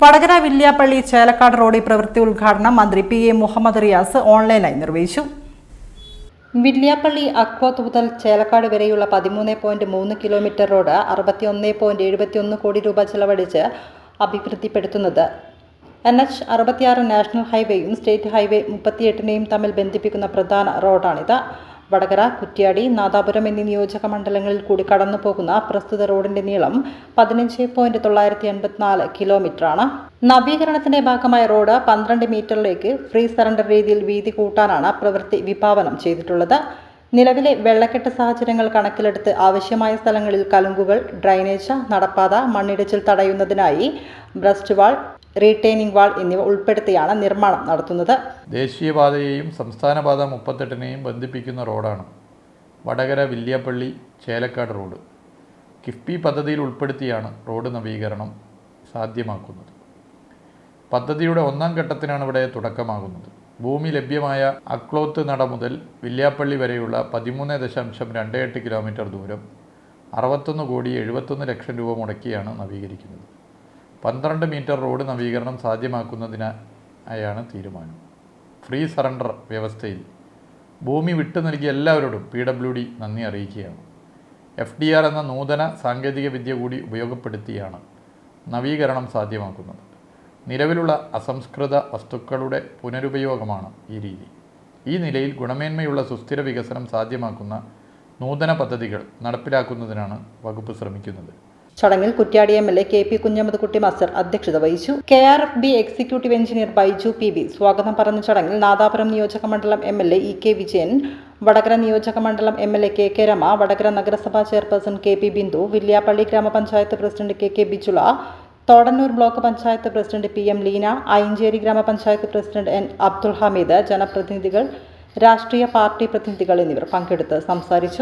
വടകര വില്യാപ്പള്ളി ചേലക്കാട് റോഡിൽ പ്രവൃത്തി ഉദ്ഘാടനം മന്ത്രി പി എ മുഹമ്മദ് റിയാസ് ഓൺലൈനായി നിർവഹിച്ചു. വില്യാപ്പള്ളി അക്വത്ത് മുതൽ ചേലക്കാട് വരെയുള്ള പതിമൂന്ന് പോയിന്റ് മൂന്ന് കിലോമീറ്റർ റോഡ് അറുപത്തിയൊന്ന് പോയിന്റ് എഴുപത്തിയൊന്ന് കോടി രൂപ ചെലവഴിച്ച് അഭിവൃദ്ധിപ്പെടുത്തുന്നത്. എൻ എച്ച് അറുപത്തിയാറ് നാഷണൽ ഹൈവേയും സ്റ്റേറ്റ് ഹൈവേ മുപ്പത്തിയെട്ടിനെയും തമ്മിൽ ബന്ധിപ്പിക്കുന്ന പ്രധാന റോഡാണിത്. വടകര കുറ്റ്യാടി നാദാപുരം എന്നീ നിയോജക മണ്ഡലങ്ങളിൽ കൂടി കടന്നു പോകുന്ന പ്രസ്തുത റോഡിന്റെ നീളം പതിനഞ്ച് പോയിന്റ് തൊള്ളായിരത്തി എൺപത്തിനാല് കിലോമീറ്ററാണ് നവീകരണത്തിന്റെ ഭാഗമായ റോഡ് പന്ത്രണ്ട് മീറ്ററിലേക്ക് ഫ്രീ സറണ്ടർ രീതിയിൽ വീതി കൂട്ടാനാണ് പ്രവൃത്തി വിഭാവനം ചെയ്തിട്ടുള്ളത്. നിലവിലെ വെള്ളക്കെട്ട് സാഹചര്യങ്ങൾ കണക്കിലെടുത്ത് ആവശ്യമായ സ്ഥലങ്ങളിൽ കലുങ്കുകൾ ഡ്രൈനേജ് നടപ്പാത മണ്ണിടിച്ചിൽ തടയുന്നതിനായി ബ്രസ്റ്റ് വാൾ റീറ്റെയിനിംഗ് വാൾ എന്നിവ ഉൾപ്പെടുത്തിയാണ് നിർമ്മാണം നടത്തുന്നത്. ദേശീയപാതയെയും സംസ്ഥാനപാത മുപ്പത്തെട്ടിനെയും ബന്ധിപ്പിക്കുന്ന റോഡാണ് വടകര വില്യാപ്പള്ളി ചേലക്കാട് റോഡ്. കിഫ്ബി പദ്ധതിയിൽ ഉൾപ്പെടുത്തിയാണ് റോഡ് നവീകരണം സാധ്യമാക്കുന്നത്. പദ്ധതിയുടെ ഒന്നാം ഘട്ടത്തിനാണ് ഇവിടെ തുടക്കമാകുന്നത്. ഭൂമി ലഭ്യമായ അക്ലോത്ത് നട മുതൽ വില്യാപ്പള്ളി വരെയുള്ള പതിമൂന്ന് ദശാംശം രണ്ട് എട്ട് കിലോമീറ്റർ ദൂരം അറുപത്തൊന്ന് കോടി എഴുപത്തൊന്ന് ലക്ഷം രൂപ മുടക്കിയാണ് നവീകരിക്കുന്നത്. പന്ത്രണ്ട് മീറ്റർ റോഡ് നവീകരണം സാധ്യമാക്കുന്നതിനായാണ് തീരുമാനം. ഫ്രീ സറണ്ടർ വ്യവസ്ഥയിൽ ഭൂമി വിട്ടു നൽകിയ എല്ലാവരോടും പി ഡബ്ല്യു ഡി നന്ദി അറിയിക്കുകയാണ്. എഫ് ഡി ആർ എന്ന നൂതന സാങ്കേതിക വിദ്യ കൂടി ഉപയോഗപ്പെടുത്തിയാണ് നവീകരണം സാധ്യമാക്കുന്നത്. നിലവിലുള്ള അസംസ്കൃത വസ്തുക്കളുടെ പുനരുപയോഗമാണ് ഈ രീതി. ഈ നിലയിൽ ഗുണമേന്മയുള്ള സുസ്ഥിര വികസനം സാധ്യമാക്കുന്ന നൂതന പദ്ധതികൾ നടപ്പിലാക്കുന്നതിനാണ് വകുപ്പ് ശ്രമിക്കുന്നത്. ചടങ്ങിൽ Kuttiady M L A K P Kunhammedkutty master അധ്യക്ഷത വഹിച്ചു. K R F B executive engineer Baiju P B സ്വാഗതം പറഞ്ഞ ചടങ്ങിൽ നാദാപുരം നിയോജക മണ്ഡലം M L A E K Vijayan Vadakara നിയോജക മണ്ഡലം M L A K K Rama Vadakara നഗരസഭാ chairperson K P Bindu Villiappally ഗ്രാമപഞ്ചായത്ത് president K K Bijula Thodannur block panchayat president P M Leena Ayancheri ഗ്രാമപഞ്ചായത്ത് president N Abdul Hameed ജനപ്രതിനിധികൾ രാഷ്ട്രീയ party പ്രതിനിധികൾ എന്നിവർ പങ്കെടുത്ത് സംസാരിച്ചു.